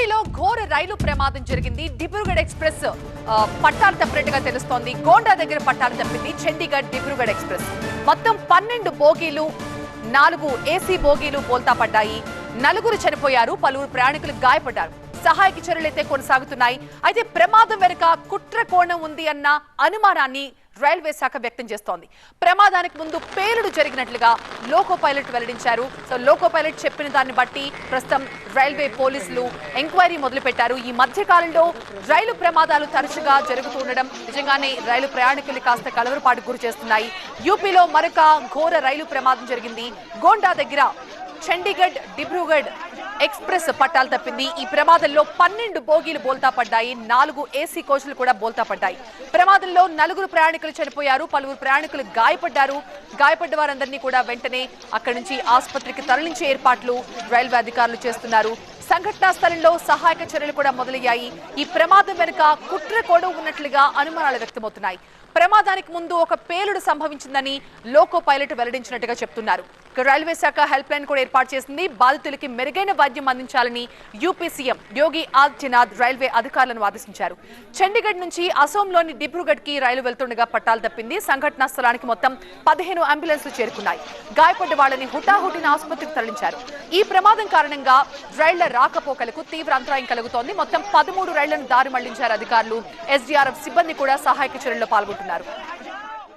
ఏపీలో ఘోర రైలు ప్రమాదం జరిగింది. డిబ్రూగఢ్ ఎక్స్ప్రెస్ ఆ, పట్టాలు తప్పినట్టుగా తెలుస్తోంది. గోండా దగ్గర పట్టాలు తప్పింది. చండీగఢ్ డిబ్రూగఢ్ ఎక్స్ప్రెస్. మొత్తం పన్నెండు బోగీలు నాలుగు ఏసీ బోగీలు బోల్తా పడ్డాయి. నలుగురు చనిపోయారు. పలువురు ప్రయాణికులు గాయపడ్డారు. సహాయక చర్యలైతే కొనసాగుతున్నాయి. అయితే ప్రమాదం వెనుక కుట్ర కోణం ఉంది అన్న అనుమానాన్ని రైల్వే శాఖ వ్యక్తం చేస్తోంది. ప్రమాదానికి ముందు పేలుడు జరిగినట్లుగా లోకో పైలట్ వెల్లడించారు. సో లోకో పైలట్ చెప్పిన దాన్ని బట్టి ప్రస్తుతం రైల్వే పోలీసులు ఎంక్వైరీ మొదలుపెట్టారు. ఈ మధ్య కాలంలో రైలు ప్రమాదాలు తరచుగా జరుగుతుండడం నిజంగానే రైలు ప్రయాణికులు కాస్త కలవరపాటు గురి చేస్తున్నాయి. యూపీలో మరొక ఘోర రైలు ప్రమాదం జరిగింది. గోండా దగ్గర చండీగఢ్ డిబ్రూగఢ్ ఎక్స్ప్రెస్ పట్టాలు తప్పింది. ఈ ప్రమాదంలో పన్నెండు బోగీలు బోల్తా పడ్డాయి. నాలుగు ఏసీ కోచ్లు కూడా బోల్తా పడ్డాయి. ప్రమాదంలో నలుగురు ప్రయాణికులు చనిపోయారు. పలువురు ప్రయాణికులు గాయపడ్డారు. గాయపడ్డ వారందరినీ కూడా వెంటనే అక్కడి నుంచి ఆసుపత్రికి తరలించే ఏర్పాట్లు రైల్వే అధికారులు చేస్తున్నారు. సంఘటనా స్థలంలో సహాయక చర్యలు కూడా మొదలయ్యాయి. ఈ ప్రమాదం వెనుక కుట్ర కూడా ఉన్నట్లుగా అనుమానాలు వ్యక్తమవుతున్నాయి. ప్రమాదానికి ముందు ఒక పేలుడు సంభవించిందని లోకో పైలట్ వెల్లడించినట్టుగా చెప్తున్నారు. రైల్వే శాఖ హెల్ప్ లైన్ కూడా ఏర్పాటు చేసింది. బాధితులకి మెరుగైన వైద్యం అందించాలని UP CM Yogi Adityanath railway అధికారులను ఆదేశించారు. చండీగఢ్ నుంచి అసోంలోని డిబ్రూగఢ్కి రైలు వెళ్తుండగా పట్టాలు తప్పింది. సంఘటనా స్థలానికి మొత్తం పదిహేను అంబులెన్స్లు చేరుకున్నాయి. గాయపడ్డ వాళ్ళని హుటాహుటిన ఆసుపత్రికి తరలించారు. ఈ ప్రమాదం కారణంగా రైళ్ళ రాకపోకలకు తీవ్ర అంతరాయం కలుగుతోంది. మొత్తం పదమూడు రైళ్ళను దారి మళ్ళించారు అధికారులు. ఎస్డీఆర్ఎఫ్ సిబ్బంది కూడా సహాయక చర్యల్లో పాల్గొంటున్నారు.